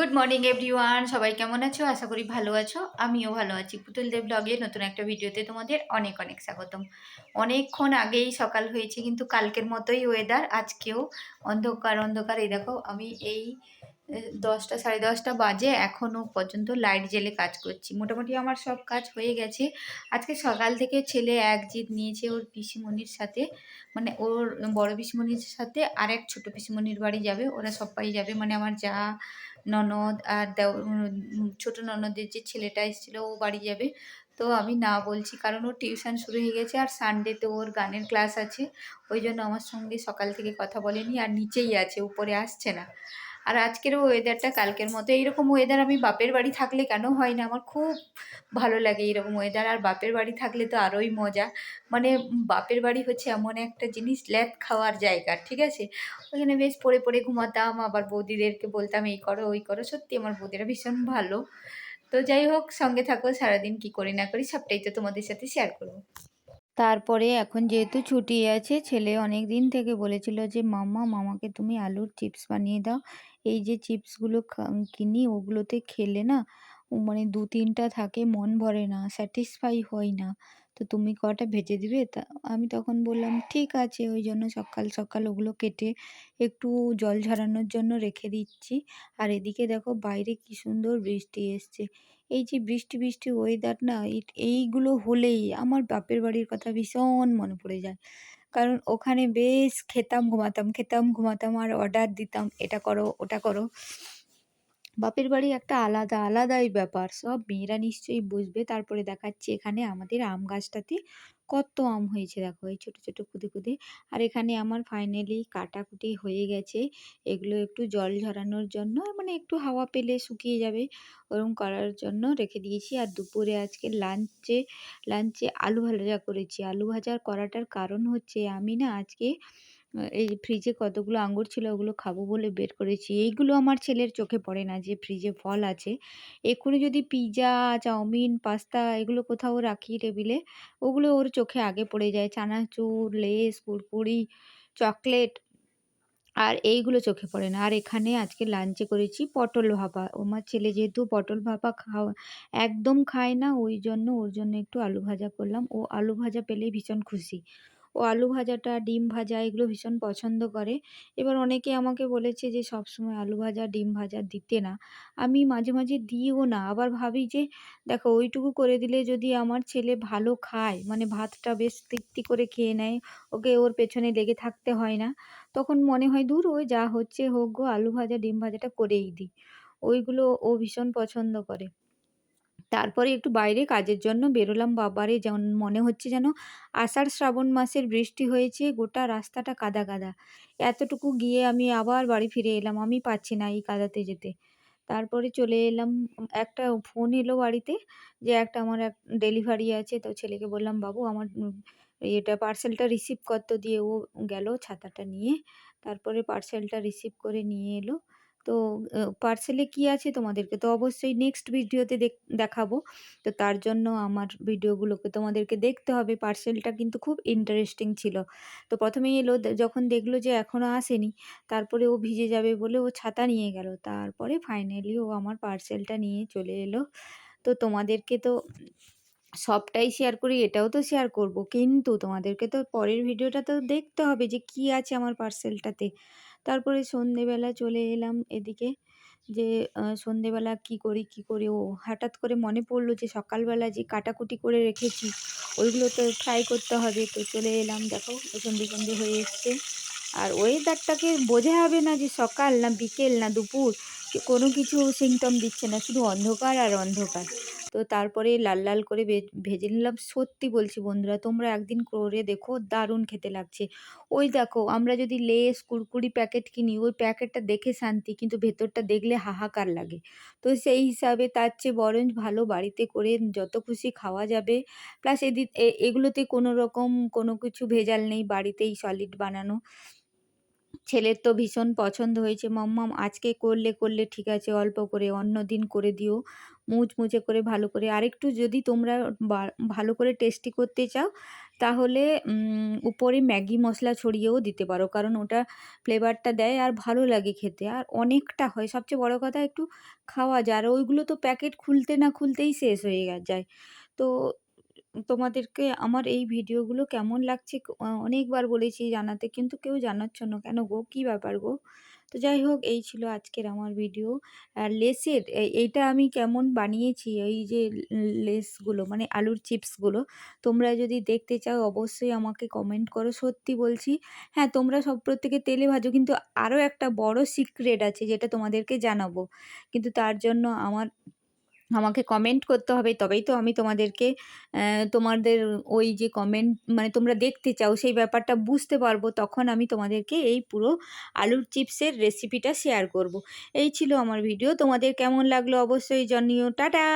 Good morning everyone সবাই কেমন আছো? আশা করি ভালো আছো। আমিও ভালো আছি। পুতুল দেব ব্লগে নতুন একটা ভিডিওতে তোমাদের অনেক অনেক স্বাগতম। অনেকক্ষণ আগেই সকাল হয়েছে, কিন্তু কালকের মতোই ওয়েদার আজকেও অন্ধকার অন্ধকার। এই দেখো, আমি এই দশটা, সাড়ে দশটা বাজে এখনও পর্যন্ত লাইট জেলে কাজ করছি। মোটামুটি আমার সব কাজ হয়ে গেছে। আজকে সকাল থেকে ছেলে এক জিদ নিয়েছে ওর পিসিমণির সাথে। মানে ওর বড় পিসিমণির সাথে আর এক ছোটো পিসিমণির বাড়ি যাবে, ওরা সবাই যাবে। মানে আমার যা ননদ আর দেও ছোট ননদের যে ছেলেটা এসেছিল, ও বাড়ি যাবে। তো আমি না বলছি, কারণ ওর টিউশন শুরু হয়ে গেছে আর সানডেতে ওর গানের ক্লাস আছে। ওই জন্য আমার সঙ্গে সকাল থেকে কথা বলেনি আর নিচেই আছে, উপরে আসছে না। আর আজকের ওয়েদারটা কালকের মতো। এইরকম ওয়েদার আমি বাপের বাড়ি থাকলে কেন হয় না? আমার খুব ভালো লাগে এইরকম ওয়েদার আর বাপের বাড়ি থাকলে তো আরোই মজা। মানে বাপের বাড়ি হচ্ছে এমন একটা জিনিস ল্যাদ খাওয়ার জায়গা, ঠিক আছে? ওখানে বেশ পড়ে পড়ে ঘুমাতাম, আবার বৌদিদেরকে বলতাম, এই করো, ওই করো। সত্যি আমার বৌদিরা ভীষণ ভালো। তো যাই হোক, সঙ্গে থাকো, সারাদিন কি করি না করি, সবটাই তো তোমাদের সাথে শেয়ার করব। তারপরে এখন যেহেতু ছুটি আছে, ছেলে অনেক দিন থেকে বলেছিল যে মামা মামাকে তুমি আলুর চিপস বানিয়ে দাও। এই যে চিপসগুলো কিনি, ওগুলোতে খেলে না মানে দু তিনটা থাকে, মন ভরে না, স্যাটিসফাই হয় না। তো তুমি কটা ভেজে দিবে? তা আমি তখন বললাম, ঠিক আছে। ওই জন্য সকাল সকাল ওগুলো কেটে একটু জল ঝরানোর জন্য রেখে দিচ্ছি। আর এদিকে দেখো বাইরে কি সুন্দর বৃষ্টি এসছে। এই যে বৃষ্টি বৃষ্টি ওয়েদার না, এই- এইগুলো হলেই আমার বাপের বাড়ির কথা ভীষণ মনে পড়ে যায়। কারণ ওখানে বেশ খেতাম, ঘুমাতাম খেতাম, ঘুমাতাম আর অর্ডার দিতাম, এটা করো, ওটা করো। বাপের বাড়ি একটা আলাদা, আলাদাই ব্যাপার। সব মেয়েরা নিশ্চয়ই বুঝবে। তারপরে দেখাচ্ছি এখানে আমাদের আম গাছটাতে কত আম হয়েছে। দেখো, এই ছোটো ছোটো কুদে কুদে আর এখানে আমার ফাইনালি কাটাকুটি হয়ে গেছে। এগুলো একটু জল ঝরানোর জন্য মানে একটু হাওয়া পেলে শুকিয়ে যাবে ওরকম করার জন্য রেখে দিয়েছি। আর দুপুরে আজকে লাঞ্চে লাঞ্চে আলু ভাজা করেছি। আলু ভাজা করাটার কারণ হচ্ছে, আমি না আজকে এই ফ্রিজে কতগুলো আঙ্গুর ছিল ওগুলো খাব বলে বের করেছি। এইগুলো আমার ছেলের চোখে পড়ে না যে ফ্রিজে ফল আছে। এক্ষুনি যদি পিজ্জা, চাউমিন, পাস্তা এগুলো কোথাও রাখি টেবিলে, ওগুলো ওর চোখে আগে পড়ে যায়। চানাচুর, লেস, কুরকুরি, চকলেট আর এইগুলো চোখে পড়ে না। আর এখানে আজকে লাঞ্চে করেছি পটল ভাপা। আমার ছেলে যেহেতু পটল ভাপা খাওয়া একদম খায় না ওই জন্য ওর জন্য একটু আলু ভাজা করলাম। ও আলু ভাজা পেলেই ভীষণ খুশি। ও আলু ভাজাটা, ডিম ভাজা এগুলো ভীষণ পছন্দ করে। এবার অনেকে আমাকে বলেছে যে সবসময় আলু ভাজা, ডিম ভাজা দিতে না। আমি মাঝে, মাঝে দিইও না। আবার ভাবি যে দেখো ওইটুকু করে দিলে যদি আমার ছেলে ভালো খায়, মানে ভাতটা বেশ তৃপ্তি করে খেয়ে নেয়, ওকে ওর পেছনে লেগে থাকতে হয় না। তখন মনে হয় দূর ওই যা হচ্ছে হোক গো আলু ভাজা, ডিম ভাজাটা করেই দিই। ওইগুলো ও ভীষণ পছন্দ করে। তারপরে একটু বাইরে কাজের জন্য বেরোলাম বাবারে। যেমন মনে হচ্ছে যেন আষাঢ় শ্রাবণ মাসের বৃষ্টি হয়েছে, গোটা রাস্তাটা কাদা কাদা। এতটুকু গিয়ে আমি আবার বাড়ি ফিরে এলাম, আমি পাচ্ছি না এই কাদাতে যেতে। তারপরে চলে এলাম, একটা ফোন এলো বাড়িতে যে একটা আমার এক ডেলিভারি আছে, তো ছেলেকে বললাম, বাবু, আমার এটা পার্সেলটা রিসিভ করতো দিয়ে ও গেল ছাতাটা নিয়ে। তারপরে পার্সেলটা রিসিভ করে নিয়ে এলো। তো পার্সেলে কী আছে তোমাদেরকে? তো অবশ্যই নেক্সট ভিডিওতে দেখ, দেখাবো। তো তার জন্য আমার ভিডিওগুলোকে তোমাদেরকে দেখতে হবে। পার্সেলটা কিন্তু খুব ইন্টারেস্টিং ছিল। তো প্রথমেই এলো যখন দেখল যে এখনও আসেনি, তারপরে ও ভিজে যাবে বলে ও ছাতা নিয়ে গেল। তারপরে ফাইনালি ও আমার পার্সেলটা নিয়ে চলে এলো। তো তোমাদেরকে তো সবটাই শেয়ার করি, এটাও তো শেয়ার করব। কিন্তু তোমাদেরকে তো পরের ভিডিওটা তো দেখতে হবে যে কি আছে আমার পার্সেলটাতে তারপরে সন্ধেবেলা চলে এলাম এদিকে যে সন্ধেবেলা কি করি কি করি? ও হঠাৎ করে মনে পড়ল যে, সকালবেলা যে কাটাকুটি করে রেখেছি, ওইগুলো তো ফ্রাই করতে হবে। তো চলে এলাম, দেখো, সন্ধে সন্ধে হয়ে এসছে। আর ওয়েদারটাকে বোঝা যাবে না যে, সকাল না বিকেল না দুপুর, কোনো কিছু সিমটম দিচ্ছে না, শুধু অন্ধকার আর অন্ধকার। তো তারপরে লাল লাল করে ভেজে নিলাম। সত্যি বলছি বন্ধুরা, তোমরা একদিন করে দেখো, দারুণ খেতে লাগছে। ওই দেখো, আমরা যদি লেস কুড়কুড়ি প্যাকেট কিনি, ওই প্যাকেটটা দেখে শান্তি, কিন্তু ভেতরটা দেখলে হাহাকার লাগে। তো সেই হিসাবে তার চেয়ে বরঞ্চ ভালো বাড়িতে করে যত খুশি খাওয়া যাবে। প্লাস এদি, এ- এগুলোতে কোনো রকম কোনো কিছু ভেজাল নেই, বাড়িতেই সলিড বানানো। ছেলের তো ভীষণ পছন্দ হয়েছে। মাম্মাম, আজকে করলে করলে ঠিক আছে, অল্প করে, অন্য দিন করে দিও। মুচ মুচমুচে করে, ভালো করে। আরেকটু যদি তোমরা ভালো করে টেস্টি করতে চাও, তাহলে উপরে ম্যাগি মশলা ছড়িয়েও দিতে পারো। কারণ ওটা ফ্লেভারটা দেয় আর ভালো লাগে খেতে। আর অনেকটা হয়। সবচেয়ে বড় কথা একটু খাওয়া যায়। আর ওইগুলো তো প্যাকেট খুলতে না খুলতেই শেষ হয়ে যায়। তো তোমাদেরকে আমার এই ভিডিওগুলো কেমন লাগছে অনেকবার বলেছি জানাতে, কিন্তু কেউ জানাচ্ছ না কেন গো? কী ব্যাপার গো? তো যাই হোক, এই ছিল আজকের আমার ভিডিও। আর লেসের এইটা আমি কেমন বানিয়েছি, এই যে লেসগুলো মানে আলুর চিপসগুলো, তোমরা যদি দেখতে চাও, অবশ্যই আমাকে কমেন্ট করো। সত্যি বলছি হ্যাঁ তোমরা সব প্রত্যেকে তেলে ভাজো, কিন্তু আরও একটা বড় সিক্রেট আছে, যেটা তোমাদেরকে জানাব। কিন্তু তার জন্য আমার আমাকে কমেন্ট করতে হবে, তবেই তো আমি তোমাদেরকে তোমাদের ওই যে কমেন্ট মানে তোমরা দেখতে চাও, সেই ব্যাপারটা বুঝতে পারব, তখন আমি তোমাদেরকে এই পুরো আলুর চিপসের রেসিপিটা শেয়ার করব। এই ছিল আমার ভিডিও তোমাদের কেমন লাগল অবশ্যই জানিও টাটা